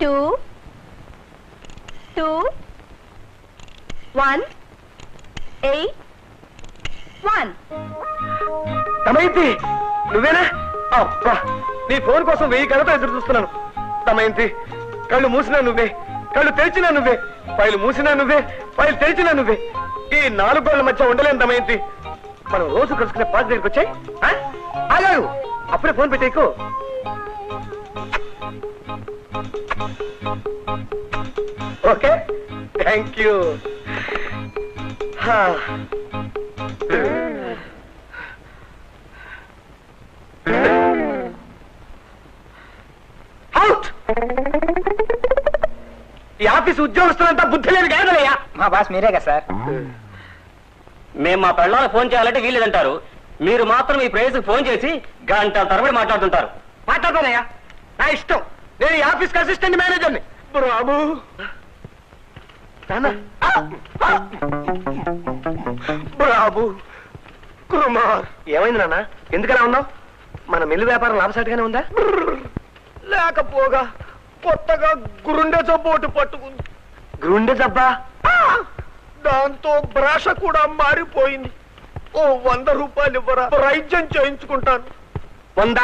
Two two one eight one. Damayanti నువ్వేనా? అబ్బా నీ ఫోన్ కోసం వెయ్యి కళ్ళతో ఎదురు చూస్తున్నాను. దమయంతి కళ్ళు మూసినా నువ్వే కళ్ళు తెరిచినా నువ్వే ఫైల్ మూసినా నువ్వే ఫైల్ తెరిచినా నువ్వే. ఈ నాలుగు గోళ్ళ మధ్య ఉండలేను దమయంతి మనం రోజు కలుసుకునే పార్క్ దగ్గరికి వచ్చాయి? ఆ? ఆగాడు అప్పుడే ఫోన్ పెట్టేకు ఓకే. Thank you. ఈ ఆఫీస్ ఉద్యోగస్తులంతా బుద్ధి లేని కాదలయ్యా మా బాస్ మీరే కదా సార్? మేము మా పెళ్ళాలకు ఫోన్ చేయాలంటే వీలేదంటారు మీరు మాత్రం ఈ ప్రైస్ ఫోన్ చేసి గంట తరబడి మాట్లాడుతుంటారు. మాట్లాడతానయ్యా నా ఇష్టం. నేను ఈ ఆఫీస్ అసిస్టెంట్ మేనేజర్ని బాబు. బాబు. కుమార్. ఏమైంది నాన్న? ఎందుకలా ఉన్నావు? మన మిల్లు వ్యాపారం లాభసాటిగానే ఉందా? లేకపోగా కొత్తగా గురుండె జబ్బు ఒకటి పట్టుకుంది. గురుండె జబ్బా? దాంతో బ్రాష కూడా మారిపోయింది. ఓ వంద రూపాయలు ఇవ్వరా వైద్యం చేయించుకుంటాను. వంద?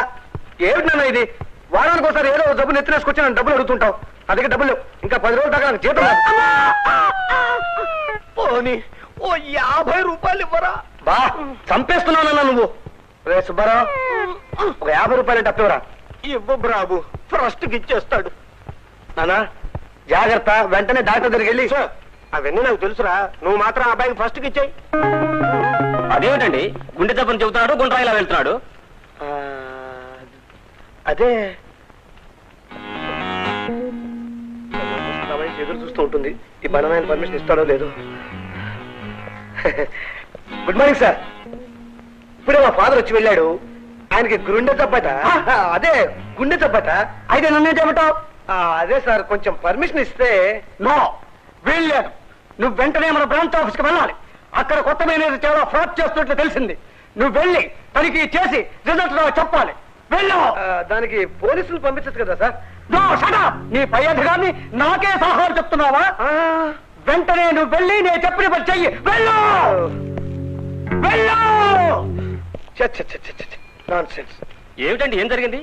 ఏమిటి నాన్న ఇది? వారానికి ఒకసారి ఏదో ఒక జబ్బు నెత్తినేసుకొచ్చి నన్ను డబ్బులు అడుగుతుంటావు. అదిగే డబ్బులు. ఇంకా పది రోజుల దాకా నాకు జీతం రాదు. పోనీ ఓ యాభై రూపాయలు ఇవ్వరా? బా చంపేస్తున్నానన్నా నువ్వు. రే సుబ్బారావు ఒక యాభై రూపాయలు తప్పవరా ఇవ్వ బాబు ఫస్ట్ ఇచ్చేస్తాడు. నానా జాగ్రత్త. వెంటనే డాక్టర్ దగ్గరికి వెళ్ళి. అవన్నీ నాకు తెలుసురా. నువ్వు మాత్రం ఆ అబ్బాయికి ఫస్ట్ ఇచ్చేయి. అదేమిటండి? గుండె దెబ్బని చెబుతున్నాడు గుండ్రాయిలా వెళ్తున్నాడు. అదే. ఎదురు చూస్తూ ఉంటుంది. ఈ బలమైన పర్మిషన్ ఇస్తాడో లేదో. Good morning sir. ఇప్పుడే మా ఫాదర్ వచ్చి వెళ్ళాడు. ఆయనకి గుండె తప్పట అదే గుండె తప్పట అయితే నన్నే చెప్పటం అదే సార్ కొంచెం పర్మిషన్ ఇస్తే. నో వీల్లేదు. నువ్వు వెంటనే మన బ్రాంచ్ ఆఫీస్కి వెళ్ళాలి. అక్కడ కొత్త మేనేజర్ చాలా ఫ్రాడ్ చేస్తున్నట్లు తెలిసింది. నువ్వు వెళ్ళి తనిఖీ చేసి రిజల్ట్ చెప్పాలి. వెళ్ళు! దానికి పోలీసులు పంపించచ్చు కదా సార్. నో పై అధికారిని నాకే సలహాలు చెప్తున్నావా? వెంటనే నువ్వు వెళ్ళి నేను చెప్పిన పని చెయ్యి. వెళ్ళు! వెళ్ళు! ఏమిటండి ఏం జరిగింది?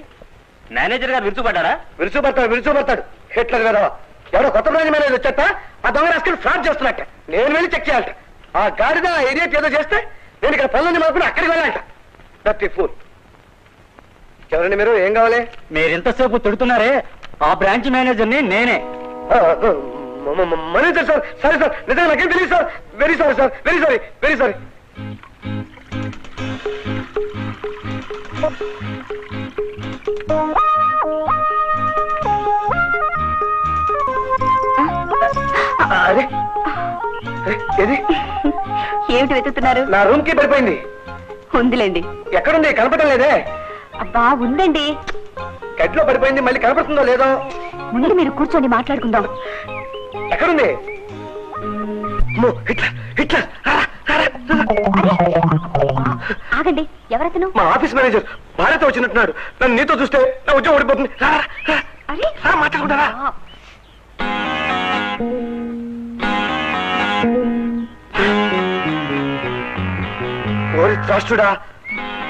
మేనేజర్ గారు విరుచుపడ్డారా విరుచుపడతాడు విరుచుపడతాడు. హిట్లర్ కదా ఎవడో కొత్త బ్రాంచ్ మేనేజర్ వచ్చేట ఆ దొంగ రాసుకుని ఫ్రాడ్ చేస్తున్నట్ట. నేను వెళ్ళి చెక్ చేయాలట. ఆ గాడిద ఆ ఏరియా ఏదో చేస్తే నేను ఇక్కడ పనులని మాత్రం అక్కడికి వెళ్ళాలట. దట్ ఫుల్ ఎవరండి మీరు? ఏం కావాలి? మీరు ఇంతసేపు తిడుతున్నారే ఆ బ్రాంచ్ మేనేజర్ని నేనే మేనేజర్ సార్ సరే సార్ నిజంగా నాకేం తెలియదు sir. Very sorry sir very sorry very sorry అరే ఏది? ఏమిటి వెతుకుతున్నారు? నా రూమ్కి పడిపోయింది. ఉందిలేండి. ఎక్కడుంది? కనపడడం లేదే. ఉందండి. గడ్లో పడిపోయింది మళ్ళీ కనపడుతుందో లేదో? ముందు మీరు కూర్చొని మాట్లాడుకుందాం. ఎక్కడుంది. ఆగండి ఎవరతను? మా ఆఫీస్ మేనేజర్ భార్యతో వచ్చినట్టున్నాడు. నన్ను నీతో చూస్తే నా ఉద్యోగం ఓడిపోతుంది. మాట్లాడుకుంటారా ఓరి త్రాష్టుడా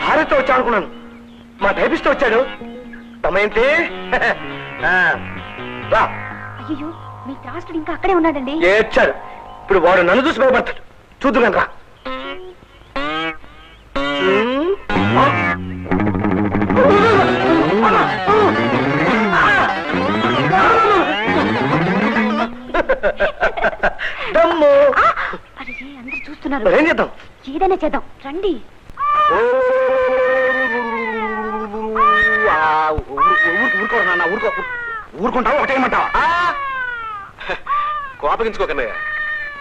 భార్యతో వచ్చా అనుకున్నాను మా టైపిస్ట్ వచ్చాడు. తమేంటి? ఆ, రా. అయ్యో మీ త్రాస్తుడు ఇంకా అక్కడే ఉన్నాడండి. ఏడ్చాడు. ఇప్పుడు వాడు నన్ను చూసి భయపడతాడు. చూద్దుగాను రా. దమ్ము. అరే అందరు చూస్తున్నారు. ఏం చేద్దాం? ఏదైనా చేద్దాం. రండి. ఊరుకుంటావా? ఒకటేమంటావా కోపగించుకోకన్నయ్య.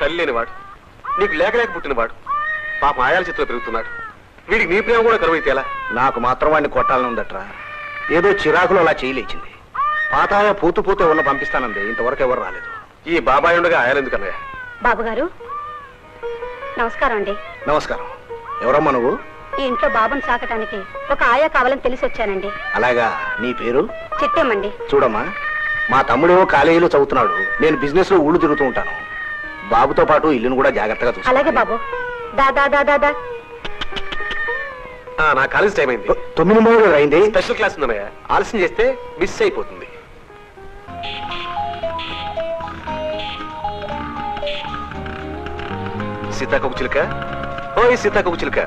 తల్లి లేనివాడు నీకు లేక లేక పుట్టినవాడు. పాప ఆయాల చిత్రం పెరుగుతున్నాడు. వీడికి నీ ప్రేమ కూడా కరువైతే ఎలా? నాకు మాత్రం వాడిని కొట్టాలని ఉందట్రా. ఏదో చిరాకులో అలా చేయలేచింది పాతాయ పూతు పూతే ఉన్న పంపిస్తానంది. ఇంతవరకు ఎవరు రాలేదు. ఈ బాబాయ్ ఉండగా ఆయాలెందుకన్నయ్య? బాబు గారు నమస్కారం అండి. నమస్కారం. ఎవరమ్మా నువ్వు? ఈ ఇంట్లో బాబుని సాకటానికి ఒక ఆయా కావాలని తెలిసి వచ్చానండి. అలాగా? నీ పేరు? చిట్టేమండి. చూడమ్మా మా తమ్ముడేమో కాలేజీలో చదువుతున్నాడు. నేను బిజినెస్లో ఊళ్ళు తిరుగుతూ ఉంటాను. బాబుతో పాటు ఇల్లును కూడా జాగ్రత్తగా చూసుకో. అలాగే బాబు. దా దా దా దా దా. నా కాలేజ్ టైం అయింది. తొమ్మిది మూడు అయింది. స్పెషల్ క్లాస్ ఉందన్నయ్య. ఆలస్యం చేస్తే మిస్ అయిపోతుంది. సీతాకొక చిలుక? ఓయ్ సీతాకొక చిలుక.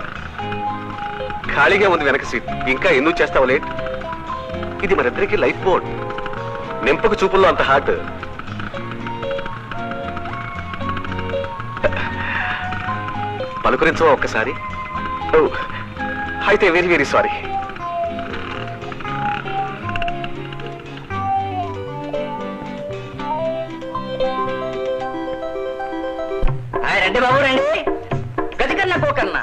ఖాళీగా ఉంది వెనక సీట్. ఇంకా ఎందుకు చేస్తావు లేట్? ఇది మరిద్దరికి లైఫ్ బోర్డ్. నింపకు చూపుల్లో అంత హార్ట్ పలుకరించవా ఒక్కసారి? ఓ అయితే వెరీ వెరీ సారీ. రండి బాబు రండి. గదికన్నా పోకన్నా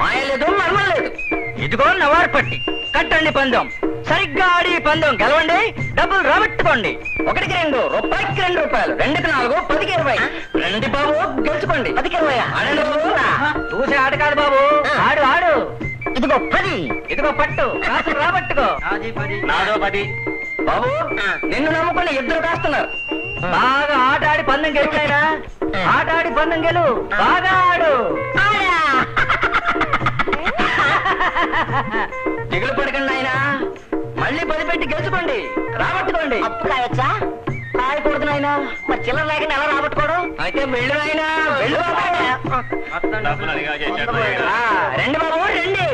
మాయ లేదు మర్మం లేదు. ఇదిగో నవార్ పట్టి. కట్టండి పందెం. సరిగ్గా ఆడి పందెం గెలవండి. డబ్బులు రాబట్టుకోండి. ఒకటికి రెండు రూపాయికి రెండు రూపాయలు. రెండుకి నాలుగు పదికి ఇరవై. రండి బాబు గెలుచుకోండి. పదికి ఇరవై ఆడండి బాబు. చూసి ఆట కాదు బాబు. ఆడు ఆడు. ఇదిగో పది. ఇదిగో పట్టు. కాసు రాబట్టుకో. నాదో పది. బాబు నిన్ను నమ్ముకుని ఇద్దరు కాస్తున్నారు. బాగా ఆట ఆడి పందెం గెలుచాయినా ఆట ఆడి పందెం గెలు. బాగా ఆడు. దిగులు పడకండి ఆయన మళ్ళీ పది పెట్టి గెలుచుకోండి. రాబట్టుకోండి. అప్పు కాయొచ్చా? కాయకూడదు నాయన. మరి చిల్లర లేకుండా ఎలా రాబట్టుకోవడం? అయితే వెళ్ళు నాయన. వెళ్ళు రండి బాబు రండి.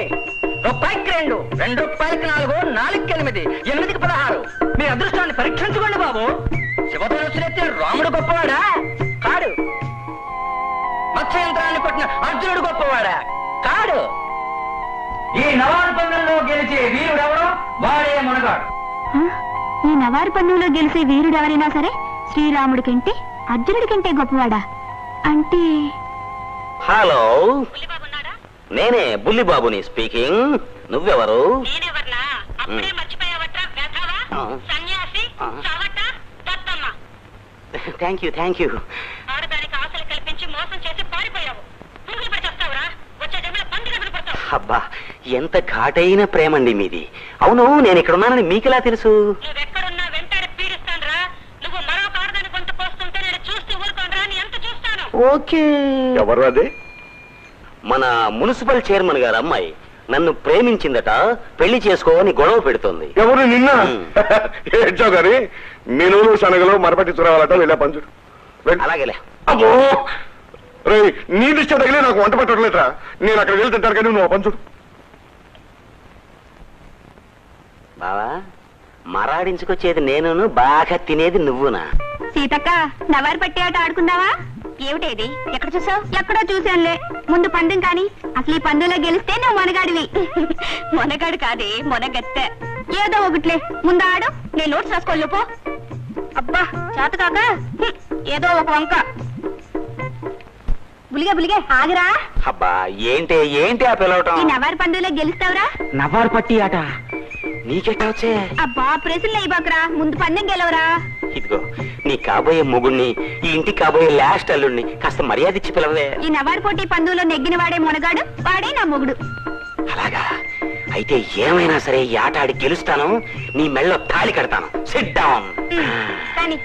రూపాయికి రెండు రెండు రూపాయలకి నాలుగు నాలుగుకి ఎనిమిది ఎనిమిదికి పదహారు. మీ అదృష్టాన్ని పరీక్షించుకోండి బాబు. శివధనుసులెత్తే రాముడు గొప్పవాడా? కాడు. మత్స్య యంత్రాన్ని కొట్టిన అర్జునుడు గొప్పవాడా? కాడు. ఈ నవారు పందంలో గెలిచే వీరుడెవడో వాడే మునగాడు. ఈ నవారు పన్నులో గెలిచే వీరుడు ఎవరైనా సరే శ్రీరాముడి కంటే అర్జునుడి కంటే గొప్పవాడా? అంటే హలో. నేనే బుల్లిబాబుని స్పీకింగ్. నువ్వెవరు? థ్యాంక్ యూ థ్యాంక్ యూ ఆడదానికి ఆశలు కల్పించి మోసం చేసి పారిపోయావు. అబ్బా ఎంత ఘాటైన ప్రేమండి మీది. అవును నేను ఇక్కడ ఉన్నానని మీకెలా తెలుసు? నువ్వెక్కడున్నా వెంటాడి పీడిస్తానురా. నువ్వు మరొక ఆడదాని గొంతు పోస్తుంటే నేను చూస్తూ ఊరుకోనరా నీ ఎంత చూస్తాను. ఓకే. ఎవరు అదే? మన మున్సిపల్ చైర్మన్ గారు అమ్మాయి నన్ను ప్రేమించిందట పెళ్ళి చేసుకోని గొడవ పెడుతోంది. ఎవరు నిన్న? మ్. ఏడ్చో గాని మినువులు శనగలు మరపట్టి చురవాలట వెళ్ళా పంచుడు వెళ్ళు. అలాగేలే. అబ్బో! రే నీ దిష్ట తగిలే నాకు వంట పట్టట్లేట్రా నేను అక్కడ వెళ్ళి తింటాను కానీ నువ్వు పంచుడు బావా మరాడించుకొచ్చేది నేనును బాగా తినేది నువ్వునా? సీతక్క నవారు పట్టి ఆట ఆడుకుందావా? ఏమిటేది ఎక్కడ చూసావు? ఎక్కడో చూశానులే. ముందు పందెం కాని అసలు ఈ పందెంలో గెలిస్తే నువ్వు మొనగాడివి. మొనగాడు కాదే మొనగత్తె. ఏదో ఒకట్లే ముందు ఆడు నేను నోట్స్ రాసుకోవాలి పో. అబ్బా చేత కాక? ఏదో ఒక వంక. బులిగే బులిగే ఆగిరా. అబ్బా ఏంటి ఏంటి ఆ పిలవటం? ఈ నవారు పందెంలో గెలుస్తావురా? నవారు పట్టి ఆట. నీకెట్టా వచ్చే. అబ్బా ప్రశ్నలు అయిపోకరా ముందు పందెం గెలవరా? ఇదిగో నీ కాబోయే మొగుణ్ణి ఈ ఇంటికి కాబోయే లాస్ట్ అల్లుణ్ణి కాస్త మర్యాద ఇచ్చి పిలవే ఈ నవారు పోటీ పందులో నెగ్గిన వాడే మొనగాడు వాడే నా మొగుడు. అలాగా? అయితే ఏమైనా సరే ఈ ఆట ఆడి గెలుస్తాను నీ మెళ్ళో తాళి కడతాను. సిట్ డౌన్ కానీ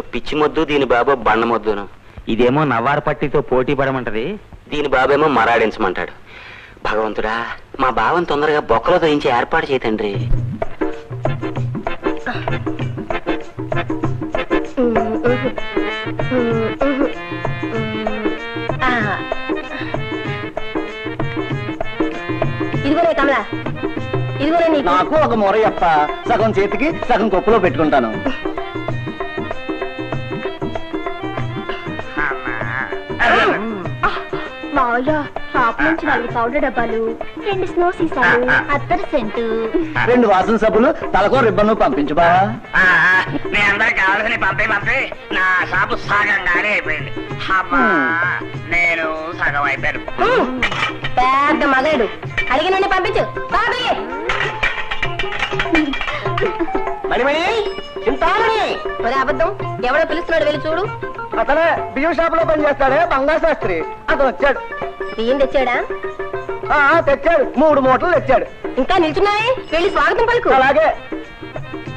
పిచ్చి మొద్దు దీని బాబు బండ మొద్దును. ఇదేమో నవారు పట్టితో పోటీ పడమంటది. దీని బాబేమో మరాడించమంటాడు. భగవంతుడా మా బావని తొందరగా బొక్కలో దయించి ఏర్పాటు చేయతండ్రి ఇదిగోనే కమలా. ఇదిగోనే నీకు. నాకు ఒక మొర చెప్ప సగం చేతికి సగం కొప్పులో పెట్టుకుంటాను. మావయ్య షాప్ నుంచి నాలుగు పౌడర్ డబ్బాలు రెండు స్నో సీసాలు అత్తరు సెంటు. రెండు వాసన సబ్బులు తలకో రిబ్బను పంపించు బా. మీ అందరికి కావాల్సిన పంపి పంపి. నా షాపు సగంగానే అయిపోయింది. అమ్మా నేను సగం అయిపోయాను. పెద్ద మగాడు. అడిగినండి పంపించు. బాబీ! మణిమణి చింతామణి. అబద్ధం ఎవడో పిలుస్తున్నాడు వెళ్ళి చూడు. అతనే బియ్యం షాప్లో పనిచేస్తాడే బంగారు శాస్త్రి. అతను వచ్చాడు. బియ్యం తెచ్చాడా? ఆ, తెచ్చాడు. మూడు మూటలు తెచ్చాడు. ఇంకా నిల్చున్నాయి? వెళ్ళి స్వాగతం పలుకు. అలాగే.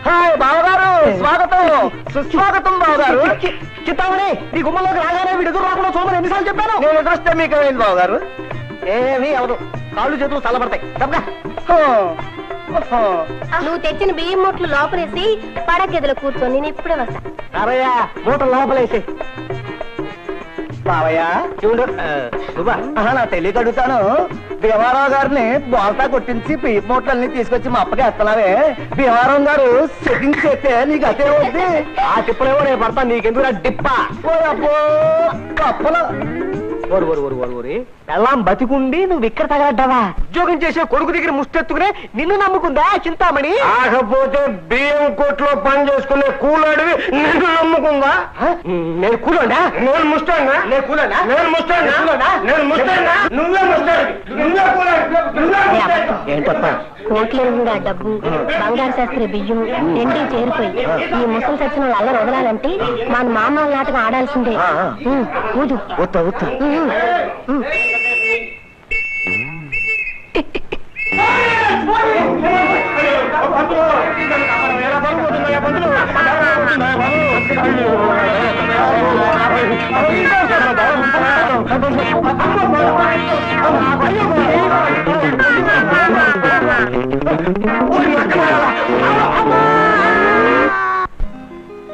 హాయ్ బావగారు. స్వాగతం. సుస్వాగతం బావగారు. చిత్తామణి ఈ గుమ్మలోకి రాగానే వీడు రాకుండా చూడమని ఎన్నిసార్లు చెప్పాను? నేను ఎదురొస్తే మీకు ఏమైంది బావగారు. ఏమీ అవదు. కాళ్ళు చేతులు చల్లబడతాయి. తప్పగా నువ్వు తెచ్చిన బియ్యం మూట్లు లోపలేసి పడగదిలో కూర్చొని నేను ఇప్పుడే వస్తా. రావయ్య మూట లోపలేసి. బావయ్య చూడు నా తెలియక అడుగుతాను భీమారావు గారిని బోల్తా కొట్టించి బియ్యం మూటలన్నీ తీసుకొచ్చి మా అప్పకి వేస్తున్నావే. భీమారావు గారు సెట్టింగ్ చేస్తే నీకు అదే వద్ది ఆ తిప్పలేవో నేను పడతా నీకెందుకు డిప్ప ఓ అబ్బో కప్పలు. ఓరు ఓరు. ఎల్లాం బతికుండి నువ్వు ఇక్కడ తగలడ్డావా? ఉద్యోగం చేసే కొడుకు దగ్గర ముష్టెత్తుకునే నిన్ను నమ్ముకుందా చింతామణి? కాకపోతే బియ్యం కొట్లో పని చేసుకునే కూలాడివి నిన్ను నమ్ముకుందా? నేను కూలండా? నేను ముస్తానా నేను కూలండా? నేను ముస్తానా నేను ముస్తానా నువ్వే ముస్తాడు నువ్వే కూలాడు నువ్వే ఏంటప్ప? కోట్ల కూడా డబ్బు? బంగారు శాస్త్రి బియ్యం రెండీ చేరిపోయి. ఈ ముసలి సచ్చిన అల్లరి వదలాలంటే మన మామ నాటకం ఆడాల్సిందే. ఊదు. ఉత్త ఉత్త.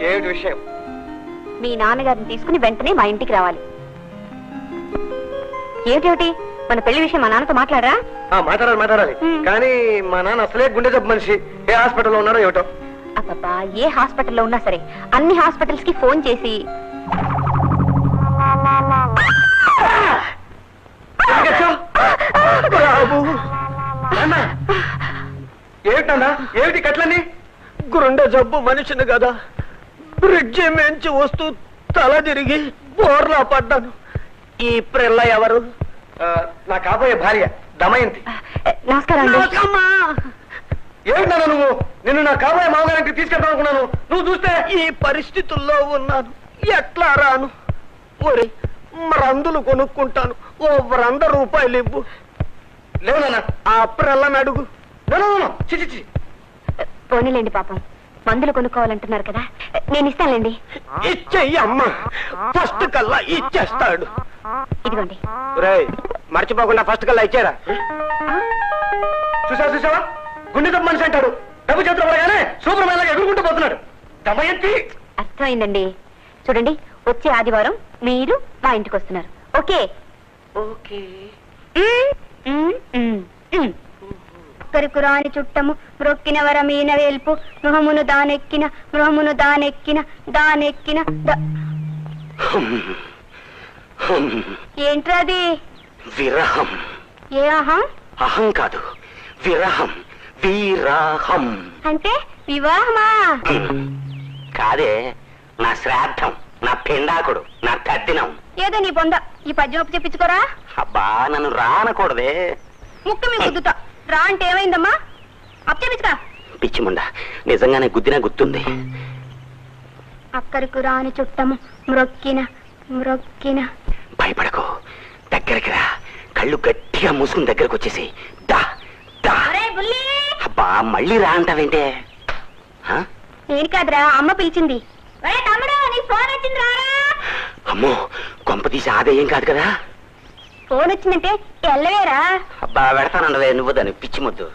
ఏమిటి విషయం? మీ నాన్నగారిని తీసుకుని వెంటనే మా ఇంటికి రావాలి. ఏమిటి మన పెళ్ళి విషయం మా నాన్నతో మాట్లాడరా? ఆ, మాట్లాడాలి మాట్లాడాలి. కానీ మా నాన్న అసలే గుండె జబ్బు మనిషి. ఏ హాస్పిటల్లో ఉన్నారో ఏమిటో? అబ్బబ్బా ఏ హాస్పిటల్లో ఉన్నా సరే అన్ని హాస్పిటల్స్కి ఫోన్ చేసి ఏమిటన్నా ఏమిటి కట్లని గుండె జబ్బు మనిషిని కదా. బ్రిడ్జి మించి వస్తూ తల తిరిగి బోర్లా పడ్డాను. ఈ ప్రెల్ల ఎవరు? నా కాబోయే భార్య దమయంతి. నమస్కారం ఏమిటన్నా నువ్వు? నిన్ను నా కాబోయే మామగారికి తీసుకెళ్తాను అనుకున్నాను. నువ్వు చూస్తే? ఈ పరిస్థితుల్లో ఉన్నాను. ఎట్లా రాను? ఒరే మరందులు కొనుక్కుంటాను. ఓ వంద రూపాయలు ఇవ్వు. లేవు నాన్న. ఆ ప్రెల్లని అడుగు. పోనీలేండి పాపం. మందులు కొనుక్కోవాలంటున్నారు కదా. నేను ఇచ్చెయ్యి అమ్మ. ఫస్ట్ కల్లా ఇచ్చేస్తాడు. ఇదిగోండి. మర్చిపోకుండా ఫస్ట్ కల్లా ఇచ్చారా. చూసావా చూసావా? గుండె జబ్బు మనిషి అంటాడు. డబ్బు చేతులు పడగానే సూపర్ మ్యాన్ లాగా ఎగురుకుంటూ పోతున్నాడు. దమయంతి అర్థమైందండి. చూడండి వచ్చే ఆదివారం మీరు మా ఇంటికి వస్తున్నారు. ఓకే? ఓకే. ఒక్కరికి రాని చుట్టము మ్రొక్కిన వరమీన వేల్పు మృహమును దానెక్కిన మృహమును దానెక్కిన దానెక్కిన ఏంట్రది విరహం. ఏ ఆహా అహం కాదు విరహం. వీరాహం. అంటే వివాహమా? కాదే నా శ్రాద్ధం నా పిండాకుడు నా తద్దినం. ఏదో నీ పొంద ఈ పద్యం చెప్పించుకోరా. అబ్బా నన్ను రానకూడదే. ముక్కు మీ గుద్దుతా. రా అంటే ఏమైందమ్మా? అప్పు చెప్పించుకా పిచ్చిముండ నిజంగానే గుద్దినా గుర్తుంది? అక్కడికి రాని చుట్టము మ్రొక్కిన మ్రొక్కిన. భయపడకు దగ్గరికి రా. కళ్ళు గట్టిగా మూసుకుని దగ్గరకు వచ్చేసి దా దా. అబ్బా మళ్ళీ రా అంటావేంటే? ఆ? నేను కాదురా అమ్మ పిలిచింది. అమ్మో కొంప తీసి ఆదాయం కాదు కదా? ఫోన్ వచ్చిందంటే ఎల్లవేరా? అబ్బా పెడతానండి నువ్వు దాన్ని పిచ్చి ముద్దు.